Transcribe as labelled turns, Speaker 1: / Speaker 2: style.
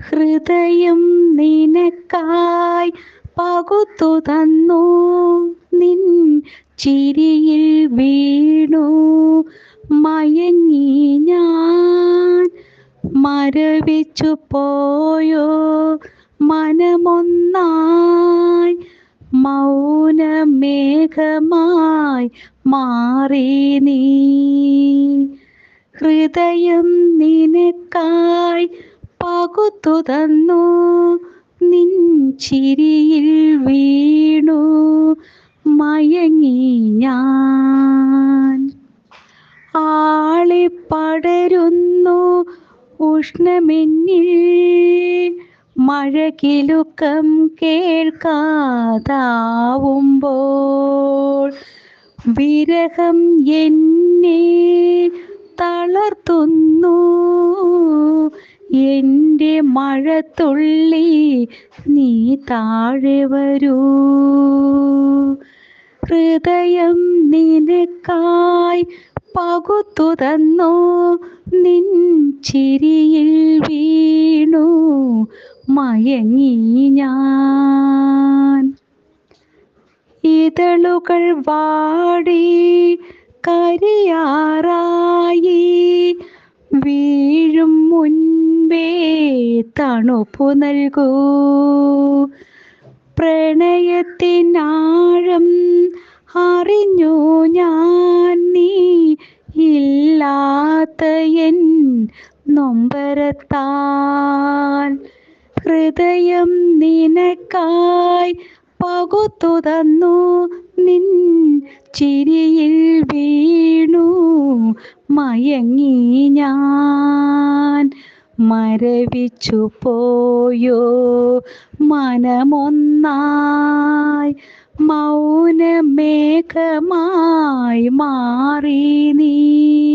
Speaker 1: ഹൃദയം നിനക്കായി പകുത്തു തന്നു. നിൻ ചിരിയിൽ വീണു. മയങ്ങി ഞാൻ മരവിച്ചു പോയോ? മനമൊന്നായി മൗനമേഘമായി മാറി നീ. ഹൃദയം നിനക്കായി പകുത്തു തന്നു നിൻ ചിരിയിൽ വീണു. മയങ്ങി ഞാൻ. ആളിപ്പടരുന്നു ഉഷ്ണമെന്നിൽ. മഴകിലുക്കം കേൾക്കാതാവുമ്പോൾ വിരഹം എന്നെ തളർത്തുന്നു. മഴത്തുള്ളി നീ താഴെ വരൂ. ഹൃദയം നിനക്കായി പകുത്തു തന്നു. നിൻ ചിരിയിൽ വീണു. മയങ്ങി ഞാൻ. ഇതളുകൾ വാടി കരിയാറായി തണുപ്പു നൽകൂ. പ്രണയത്തിനാഴം അറിഞ്ഞു ഞാൻ നീ ഇല്ലാത്ത എൻ നൊമ്പരത്താൽ ഹൃദയം നിനക്കായി പകുത്തു തന്നു. നിൻ ചിരിയിൽ വീണു. മയങ്ങി ഞാൻ മരവിച്ചു പോയോ? മനമൊന്നായി മൗനമേഘമായി മാറി നീ.